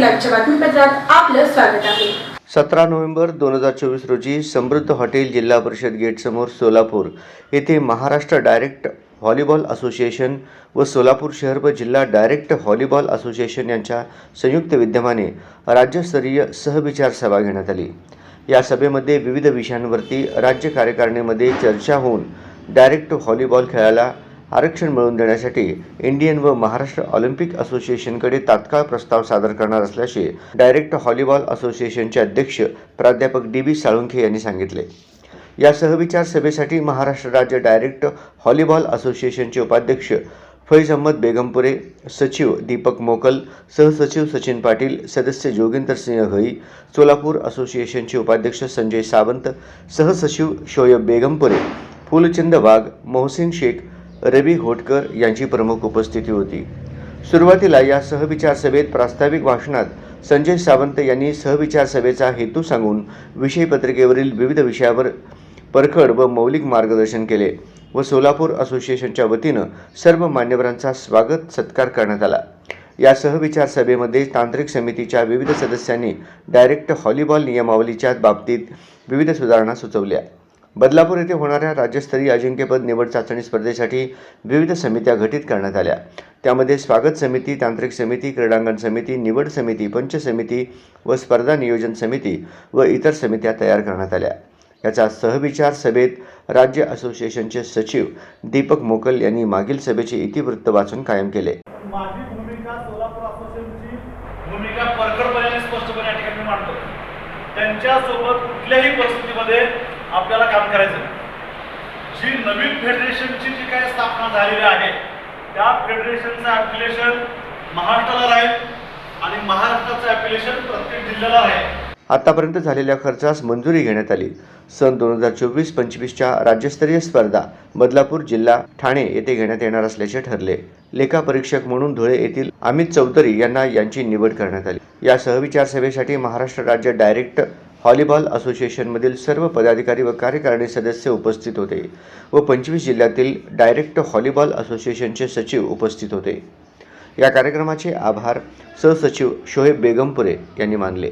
बातमीपत्रात आपलं स्वागत आहे. सतरा नोव्हेंबर दोन हजार चोवीस रोजी समृद्ध हॉटेल जिल्हा परिषद गेटसमोर सोलापूर येथे महाराष्ट्र डायरेक्ट व्हॉलीबॉल असोसिएशन व सोलापूर शहर व जिल्हा डायरेक्ट व्हॉलीबॉल असोसिएशन यांच्या संयुक्त विद्यमाने राज्यस्तरीय सहविचार सभा घेण्यात आली. या सभेमध्ये विविध विषयांवरती राज्य कार्यकारिणीमध्ये चर्चा होऊन डायरेक्ट व्हॉलीबॉल खेळाला आरक्षण मिळवून देण्यासाठी इंडियन व महाराष्ट्र ऑलिम्पिक असोसिएशनकडे तात्काळ प्रस्ताव सादर करणार असल्याचे डायरेक्ट हॉलीबॉल असोसिएशनचे अध्यक्ष प्राध्यापक डी बी साळुंखे यांनी सांगितले. या सहविचार सभेसाठी महाराष्ट्र राज्य डायरेक्ट व्हॉलीबॉल असोसिएशनचे उपाध्यक्ष फैज अहमद बेगमपुरे सचिव दीपक मोकल सहसचिव सचिन पाटील सदस्य जोगिंदर सिंह घई सोलापूर असोसिएशनचे उपाध्यक्ष संजय सावंत सहसचिव शोयब बेगमपुरे फुलचंद वाघ मोहसिन शेख रवी होटकर यांची प्रमुख उपस्थिती होती. सुरुवातीला या सहविचार सभेत प्रास्ताविक भाषणात संजय सावंत यांनी सहविचार सभेचा हेतू सांगून विषयपत्रिकेवरील विविध विषयावर परखड व मौलिक मार्गदर्शन केले व सोलापूर असोसिएशनच्या वतीनं सर्व मान्यवरांचा स्वागत सत्कार करण्यात आला. या सहविचार सभेमध्ये तांत्रिक समितीच्या विविध सदस्यांनी डायरेक्ट हॉलीबॉल नियमावलीच्या बाबतीत विविध सुधारणा सुचवल्या. बदलापूर येथे होणाऱ्या राज्यस्तरीय अजिंक्यपद निवड चाचणी स्पर्धेसाठी विविध समित्या घटित करण्यात आल्या. त्यामध्ये स्वागत समिती तांत्रिक समिती क्रीडांगण समिती निवड समिती पंच समिती व स्पर्धा नियोजन समिती व इतर समित्या तयार करण्यात आल्या. याचा सहविचार सभेत राज्य असोसिएशनचे सचिव दीपक मोकल यांनी मागील सभेचे इतिवृत्त वाचून कायम केले. माझी भूमिका सोलापूर असोसिएशनची भूमिका स्पष्टपणे या ठिकाणी मांडतो. त्यांच्यासोबत कुठल्याही परिस्थितीमध्ये आपल्याला काम करायचं जी नवीन फेडरेशनची जी काही स्थापना झालेली आहे त्या फेडरेशनचं ॲप्लिकेशन महाराष्ट्राला राहील आणि महाराष्ट्राचं ॲप्लिकेशन प्रत्येक जिल्ह्याला राहील. आतापर्यंत झालेल्या खर्चास मंजुरी घेण्यात आली. सन दोन हजार चोवीस पंचवीसच्या राज्यस्तरीय स्पर्धा बदलापूर जिल्हा ठाणे येथे घेण्यात येणार असल्याचे ठरले. लेखा परीक्षक म्हणून धुळे येथील अमित चौधरी यांना यांची निवड करण्यात आली. या सहविचार सभेसाठी महाराष्ट्र राज्य डायरेक्ट व्हॉलीबॉल असोसिएशनमधील सर्व पदाधिकारी व कार्यकारिणी सदस्य उपस्थित होते व पंचवीस जिल्ह्यातील डायरेक्ट व्हॉलीबॉल असोसिएशनचे सचिव उपस्थित होते. या कार्यक्रमाचे आभार सहसचिव शोहेब बेगमपुरे यांनी मानले.